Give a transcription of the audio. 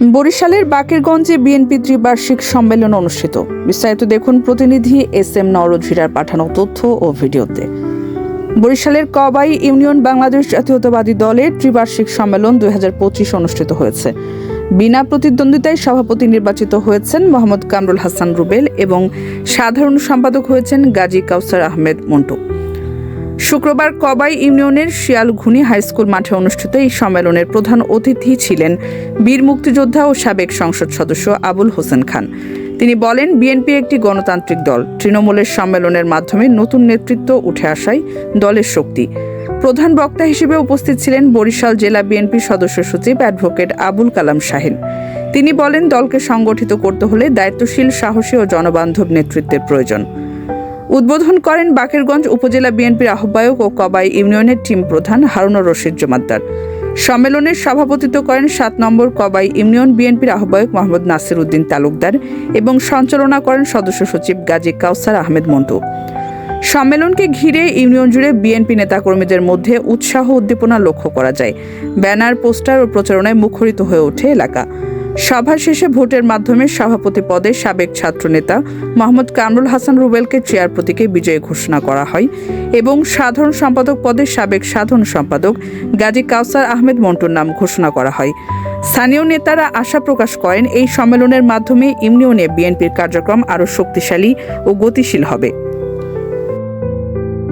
বরিশালের বাকেরগঞ্জে বিএনপি ত্রিবার্ষিক সম্মেলন অনুষ্ঠিত। বিস্তারিত দেখুন প্রতিনিধি এস এম নরঝিরার পাঠানো তথ্য ও ভিডিওতে। বরিশালের কবাই ইউনিয়ন বাংলাদেশ জাতীয়তাবাদী দলের ত্রিবার্ষিক সম্মেলন দুই হাজার পঁচিশ অনুষ্ঠিত হয়েছে। বিনা প্রতিদ্বন্দ্বিতায় সভাপতি নির্বাচিত হয়েছেন মোহাম্মদ কামরুল হাসান রুবেল এবং সাধারণ সম্পাদক হয়েছেন গাজী কাউসার আহমেদ মন্টু। শুক্রবার কবাই ইউনিয়নের শিয়ালঘুনি হাইস্কুল মাঠে অনুষ্ঠিত এই সম্মেলনের প্রধান অতিথি ছিলেন বীর মুক্তিযোদ্ধা ও সাবেক সংসদ সদস্য আবুল হোসেন খান। তিনি বলেন, বিএনপি একটি গণতান্ত্রিক দল। তৃণমূলের সম্মেলনের মাধ্যমে নতুন নেতৃত্ব উঠে আসাই দলের শক্তি। প্রধান বক্তা হিসেবে উপস্থিত ছিলেন বরিশাল জেলা বিএনপি সদস্য সচিব অ্যাডভোকেট আবুল কালাম শাহিন তিনি বলেন, দলকে সংগঠিত করতে হলে দায়িত্বশীল, সাহসী ও জনবান্ধব নেতৃত্বের প্রয়োজন। উদ্বোধন করেন বাকেরগঞ্জ উপজেলা বিএনপির আহ্বায়ক ও কবাই ইউনিয়নের টিম প্রধান হারুনুর রশিদ জমাদ্দার। সম্মেলনের সভাপতিত্ব করেন সাত নম্বর কবাই ইউনিয়ন বিএনপির আহ্বায়ক মোহাম্মদ নাসির উদ্দিন তালুকদার এবং সঞ্চালনা করেন সদস্য সচিব গাজী কাউসার আহমেদ মন্টু। সম্মেলনকে ঘিরে ইউনিয়ন জুড়ে বিএনপি নেতাকর্মীদের মধ্যে উৎসাহ উদ্দীপনা লক্ষ্য করা যায়। ব্যানার, পোস্টার ও প্রচারণায় মুখরিত হয়ে ওঠে এলাকা। সভা শেষে ভোটের মাধ্যমে সভাপতি পদে সাবেক ছাত্রনেতা মোহাম্মদ কামরুল হাসান রুবেলকে চেয়ার প্রতীকে বিজয়ী ঘোষণা করা হয় এবং সাধারণ সম্পাদক পদে সাবেক সাধারণ সম্পাদক গাজী কাউসার আহমেদ মন্টুর নাম ঘোষণা করা হয়। স্থানীয় নেতারা আশা প্রকাশ করেন এই সম্মেলনের মাধ্যমে ইউনিয়নে বিএনপির কার্যক্রম আরও শক্তিশালী ও গতিশীল হবে।